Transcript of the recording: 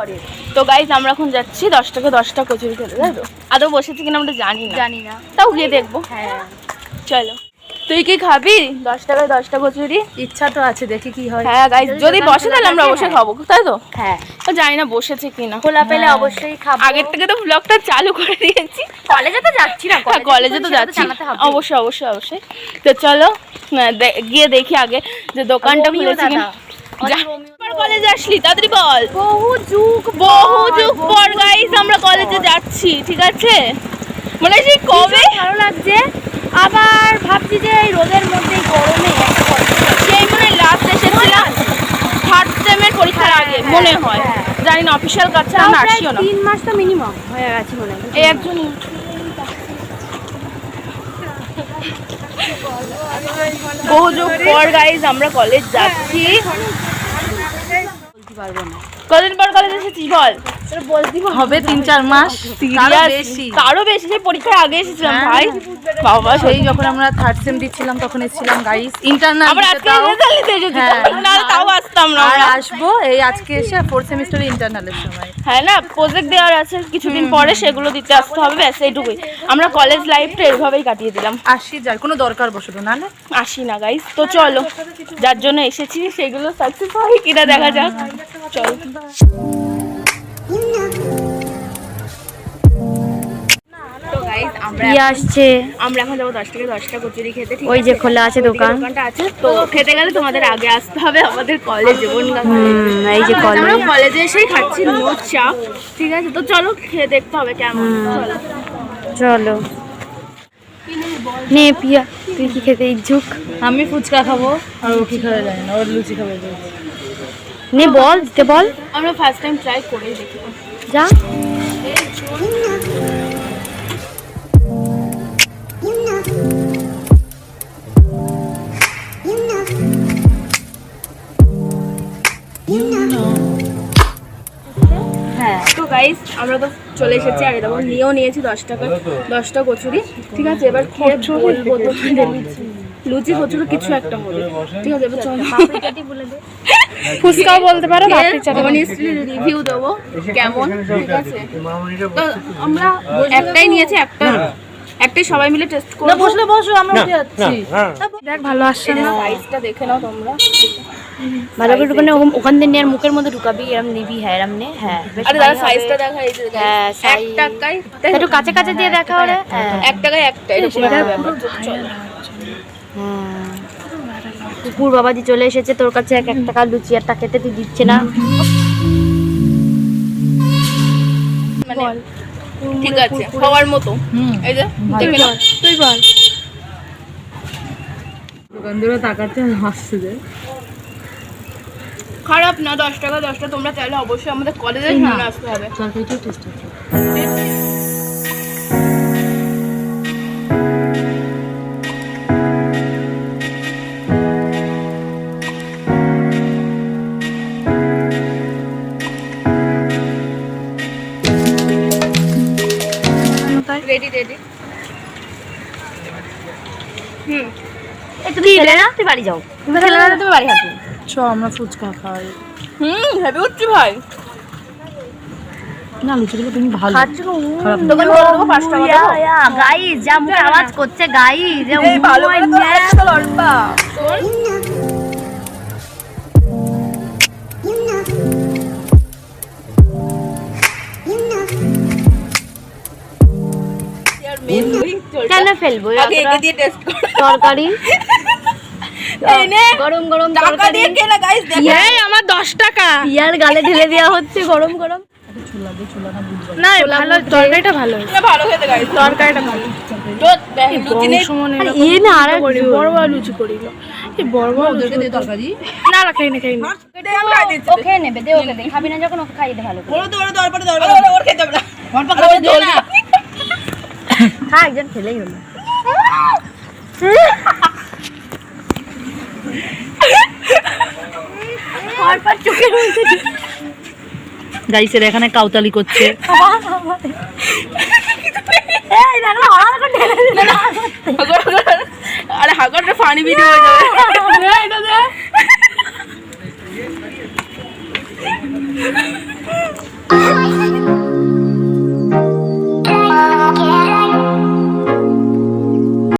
করে তো গাইজ আমরা এখন যাচ্ছি দশ টাকা দশটা কচুরি খেতে তাই তো? আদৌ বসেছি কিনা আমরা জানি না। জানি না। তাও গিয়ে দেখব। হ্যাঁ। চলো। তুই কি খাবি? দশ টাকায় দশটা কচুরি? ইচ্ছা তো আছে দেখি কি হয়। হ্যাঁ গাইজ যদি বসে তাহলে আমরা বসে হ্যাঁ। খাব তাই তো? হ্যাঁ। জানি না বসেছে কিনা। খোলা পেলে হ্যাঁ। অবশ্যই খাব। আগের থেকে তো ব্লগটা চালু করে দিয়েছি। কলেজে তো যাচ্ছি না হ্যাঁ কলেজে তো যাচ্ছি। অবশ্যই অবশ্যই অবশ্যই। তো চলো গিয়ে দেখি আগে যে দোকানটা খুলেছে কিনা। কলেজে আসলি তাড়াতাড়ি বল। বহু যুগ বহু যুগ পর গাইস আমরা কলেজে যাচ্ছি ঠিক আছে? মানে সেই কবে? ভালো লাগছে। আবার ভাবছি যে এই রোদের মধ্যে গরমে। সেই মানে লাস্ট এসেছিলাম থার্ড সেমের পরীক্ষার আগে হ্যাঁ, মনে হয়। হ্যাঁ। জানি না অফিসিয়াল কাছে আমরা আসিও না। তিন মাস তো মিনিমাম হয়ে গেছে মনে হয়। এই একজন বহু যুগ পর গাইজ আমরা কলেজ যাচ্ছি। পারব না। কদিন পর কলেজ এসেছিস বল? হবে তিন চার মাস। তারও? বেশি। সেই পরীক্ষার আগে এসেছিলাম হ্যাঁ। ভাই। বাবা সেই যখন আমরা থার্ড সেম দিচ্ছিলাম তখন এসেছিলাম গাইস ইন্টারনাল আমরা আজকে রেজাল্ট দিতে এসেছি। না তাও আসতাম না আর আসব এই আজকে এসে ফোর্থ সেমিস্টারে ইন্টারনালের সময়। হ্যাঁ না প্রজেক্ট দেওয়ার আছে কিছুদিন পরে সেগুলো দিতে আসতে হবে ব্যাস এইটুকুই। আমরা কলেজ লাইফটা এইভাবেই কাটিয়ে দিলাম। আসি যার কোনো দরকার বসত না না? আসি না গাইস তো চলো যার জন্য এসেছি সেগুলো সাকসেস হয় কিনা দেখা যাক। চলো। তো গাইস আমরা কি আসছে? আমরা এখন যাব দশ থেকে দশটা কচুরি খেতে ওই যে খোলা আছে দোকান। দোকানটা আছে। তো খেতে গেলে তোমাদের আগে আসতে হবে আমাদের কলেজে এই যে আমরা কলেজে এসেই খাচ্ছি নো চা ঠিক আছে? তো চলো খেয়ে দেখতে হবে কেমন। চলো। চলো। নে পিয়া তুই কি খেতে ইচ্ছুক? আমি ফুচকা খাব আর ও কি খাবে জানি না ওর লুচি খাবে। নে বল দিতে বল আমরা ফার্স্ট টাইম ট্রাই করেই দেখি যা হ্যাঁ তো গাইস আমরা তো চলে এসেছি আর দেখো নিয়েও নিয়েছি দশ টাকা দশটা কচুরি। ঠিক আছে এবার খেয়ে বলব তোমাদের লুচি কচুরি কিছু একটা হবে। ঠিক আছে এবার চলো। ফুচকাও বলতে পারো অনেস্টলি রিভিউ দেবো কেমন? ঠিক আছে। তো আমরা একটাই নিয়েছি একটা। একটাই সবাই মিলে টেস্ট করব। বসলে বসো আমরা যাচ্ছি। দেখ ভালো আসছে না। সাইজটা দেখে নাও তোমরা। ভালো করে ওখানে ওখান থেকে নিয়ে আর মুখের মধ্যে ঢুকাবি এরম নিবি হ্যাঁ এরম নে হ্যাঁ আরে দাদা সাইজটা দেখা এই যে হ্যাঁ, এক size- টাকায় একটু কাছে কাছে দিয়ে দেখা হলে হ্যাঁ। এক টাকায় একটা এরকম একটা ব্যাপার চলো। হ্যাঁ। কুকুর বাবাজি চলে এসেছে তোর কাছে এক এক টাকা লুচি একটা খেতে তুই দিচ্ছে না। মানে ঠিক আছে খাওয়ার মতো। এই যে। তুই বল। দোকান ধরে তাকাচ্ছে হাসছে যে। খারাপ না দশ টাকা দশটা তোমরা চাইলে অবশ্যই আমাদের কলেজের সামনে আসতে হবে। তরকারিটাও টেস্ট রেডি রেডি হুম। তুই বাড়ি যাও। তুমি তুমি বাড়ি হাঁটো। চ আমরা ফুচকা খাই। হুম ভেবে উঠছি ভাই। না লুচিগুলো তুমি ভালো। দোকান করে দেবো পাঁচ টাকা গাইস যা মুখে আওয়াজ করছে গাইস এই ভালো করে তো একটা মেন চলছে। কেন ফেলব? তরকারি? এই গরম গরম টাকা দিয়ে কেনা গাইস দেখো। এই আমার দশ টাকা। পিয়ার গালে ঢেলে দেওয়া হচ্ছে গরম গরম। না ভালো তরকারিটা ভালো ভালো খেতে গাইস তরকারিটা ভালো। তো দেখ, লুচি নেই চোখের মধ্যে গাইসের এখানে কাউতালি করছে। আরে হাগরটা ফানি ভিডিও হয়ে যাবে। এটা